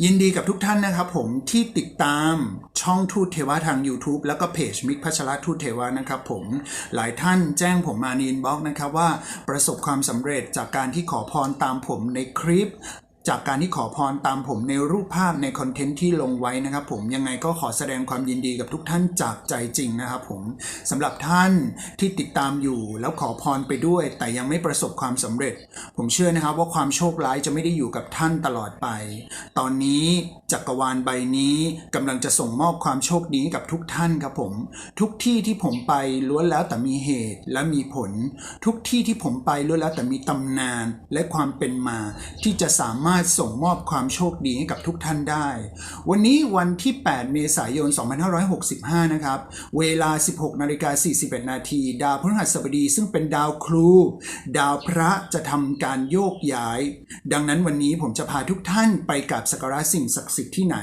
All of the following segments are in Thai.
ยินดีกับทุกท่านนะครับผมที่ติดตามช่องทูตเทวะทาง YouTube แล้วก็เพจมิกพัชรทูตเทวะนะครับผมหลายท่านแจ้งผมมาในอินบ็อกซ์นะครับว่าประสบความสำเร็จจากการที่ขอพรตามผมในคลิป จากการที่ขอพรตามผมในรูปภาพในคอนเทนต์ที่ลงไว้นะครับผมยังไงก็ขอแสดงความยินดีกับทุกท่านจากใจจริงนะครับผมสำหรับท่านที่ติดตามอยู่แล้วขอพรไปด้วย แต่ยังไม่ประสบความสำเร็จ ผมเชื่อนะครับว่าความโชคร้ายจะไม่ได้อยู่กับท่านตลอดไป ตอนนี้จักรวาลใบนี้กำลังจะส่งมอบความโชคดีกับทุกท่านครับผม ทุกที่ที่ผมไปล้วนแล้วแต่มีเหตุและมีผล ทุกที่ที่ผมไปล้วนแล้วแต่มีตำนานและความเป็นมาที่จะสามารถส่งมอบความโชคดีให้กับทุกท่านได้ วันนี้วันที่ 8 เมษายน 2565 นะครับ เวลา 16นาฬิกา41 นาที ดาวพฤหัสบดีซึ่งเป็นดาวครู ดาวพระจะทำการโยกย้าย ดังนั้นวันนี้ผมจะพาทุกท่านไปกับสักการะสิ่งศักดิ์สิทธิ์ที่ไหน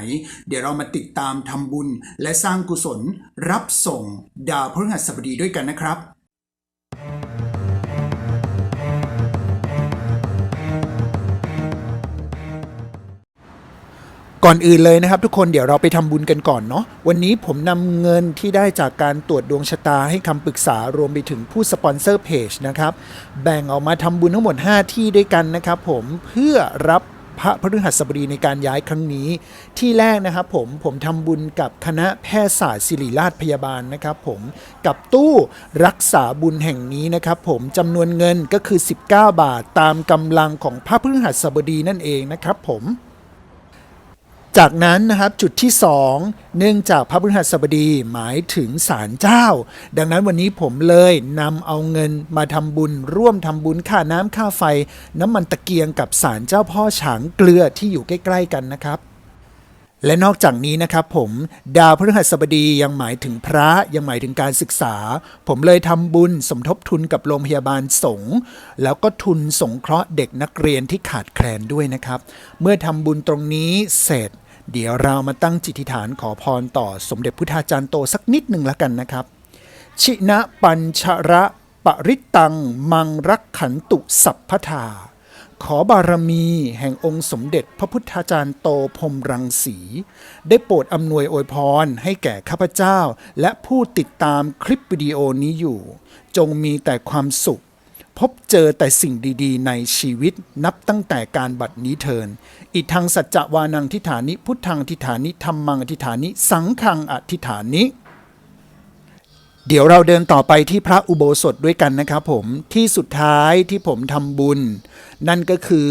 เดี๋ยวเรามาติดตามทำบุญ และสร้างกุศลรับส่งดาวพฤหัสบดีด้วยกันนะครับ ก่อนอื่นเลยนะครับทุกคนเดี๋ยวเราไปทำบุญกันก่อนเนาะวันนี้ผมนำเงินที่ได้จากการตรวจดวงชะตาให้คำปรึกษารวมไปถึงผู้สปอนเซอร์เพจนะครับ แบ่งออกมาทำบุญทั้งหมด 5 ที่ด้วยกันนะครับผมเพื่อรับพระพฤหัสบดีในการย้ายครั้งนี้ ที่แรกนะครับผมผมทำบุญกับคณะแพทยศาสตร์ศิริราชพยาบาลนะครับผมกับตู้รักษาบุญแห่งนี้นะครับผมจำนวนเงินก็คือ 19 บาทตามกำลังของพระพฤหัสบดีนั่นเองนะครับผม จากนั้นนะครับจุดที่ 2 เนื่องจากพระพฤหัสบดีหมายถึงศาลเจ้า ดังนั้นวันนี้ผมเลยนำเอาเงินมาทำบุญ ร่วมทำบุญค่าน้ำค่าไฟ น้ำมันตะเกียงกับศาลเจ้าพ่อฉางเกลือที่อยู่ใกล้ ๆ กันนะครับ และนอกจากนี้นะครับผมดาวพฤหัสบดียังหมายถึงพระยังหมายถึงการศึกษา ผมเลยทำบุญสมทบทุนกับโรงพยาบาลสงฆ์แล้วก็ทุนสงเคราะห์เด็กนักเรียนที่ขาดแคลนด้วยนะครับ เมื่อทำบุญตรงนี้เสร็จ เดี๋ยวเรามาตั้งจิตฐานขอพรต่อสมเด็จพุทธาจารย์โตสักนิดหนึ่งแล้วกันนะครับ ชินะปัญชระปริตตัง มังรักขันตุสัพพทา ขอบารมีแห่งองค์สมเด็จพระพุทธาจารย์โตพรมรังสี ได้โปรดอำนวยอวยพรให้แก่ข้าพเจ้า และผู้ติดตามคลิปวิดีโอนี้อยู่ จงมีแต่ความสุข พบเจอแต่สิ่งดีๆ ในชีวิตนับตั้งแต่การบัดนี้เทินอิทังสัจจวานังทิฐานิพุทธังอธิฐานิธรรมังอธิฐานิ สังฆังอธิฐานิ เดี๋ยวเราเดินต่อไปที่พระอุโบสถด้วยกันนะครับผมที่สุดท้ายที่ผมทำบุญ นั่นก็คือ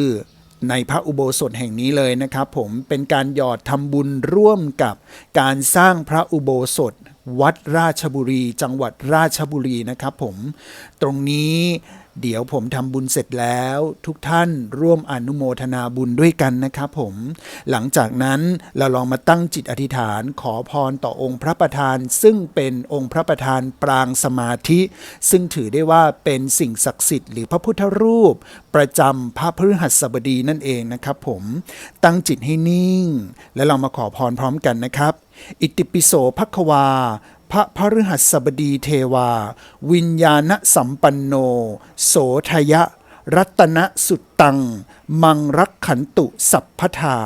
ในพระอุโบสถแห่งนี้เลยนะครับผมเป็นการหยอดทำบุญร่วมกับการสร้างพระอุโบสถ วัดราชบุรี จังหวัดราชบุรีนะครับผม ตรงนี้ เดี๋ยวผมทำบุญเสร็จแล้วทุกท่านร่วมอนุโมทนาบุญด้วยกันนะครับผม หลังจากนั้นเราลองมาตั้งจิตอธิษฐานขอพรต่อองค์พระประธาน ซึ่งเป็นองค์พระประธานปรางสมาธิ ซึ่งถือได้ว่าเป็นสิ่งศักดิ์สิทธิ์หรือพระพุทธรูป ประจำพระพฤหัสบดีนั่นเองนะครับผมตั้งจิตให้นิ่ง และเรามาขอพรพร้อมกันนะครับ อิติปิโสภควา พระพฤหัสบดีเทวา วิญญาณสัมปันโน โสทยะ รัตนสุตตัง มังรักขันตุสัพพทา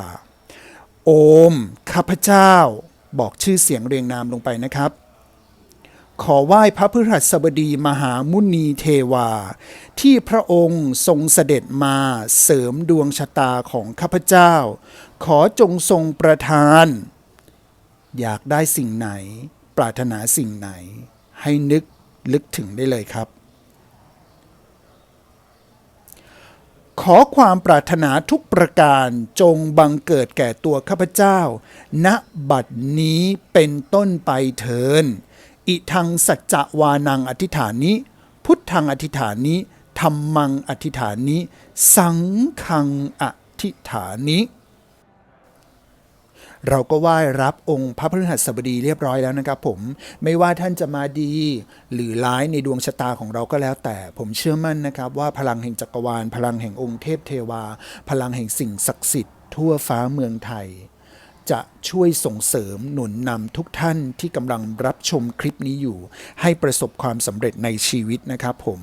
โอม ข้าพเจ้า บอกชื่อเสียงเรียงนามลงไปนะครับ ขอไหว้พระพฤหัสบดีมหามุนีเทวา ที่พระองค์ทรงเสด็จมาเสริมดวงชะตาของข้าพเจ้า ขอจงทรงประทาน อยากได้สิ่งไหน ปรารถนาสิ่งไหน ให้นึกลึกถึงได้เลยครับ ขอความปรารถนาทุกประการจงบังเกิดแก่ตัวข้าพเจ้า ณบัดนี้เป็นต้นไปเทินอิทังสัจจวานังอธิฐานิพุทธังอธิฐานิธรรมังอธิฐานิสังฆังอธิฐานิ เราก็ไหว้รับองค์พระพฤหัสบดีเรียบร้อยแล้วนะครับผมไม่ว่าท่านจะมาดี หรือร้ายในดวงชะตาของเราก็แล้ว แต่ผมเชื่อมั่นนะครับ ว่าพลังแห่งจักรวาล พลังแห่งองค์เทพเทวา พลังแห่งสิ่งศักดิ์สิทธิ์ทั่วฟ้าเมืองไทย จะช่วยส่งเสริมหนุนนำทุกท่านที่กำลังรับชมคลิปนี้อยู่ ให้ประสบความสำเร็จในชีวิตนะครับผม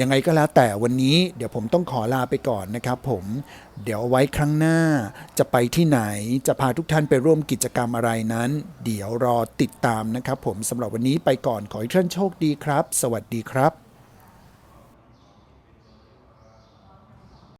ยังไงก็แล้วแต่วันนี้เดี๋ยวผมต้องขอลาไปก่อนนะครับผมเดี๋ยวไว้ครั้งหน้า จะไปที่ไหนจะพาทุกท่านไปร่วมกิจกรรมอะไรนั้น เดี๋ยวรอติดตามนะครับผมสำหรับวันนี้ไปก่อนขอให้ท่านโชคดีครับ สวัสดีครับ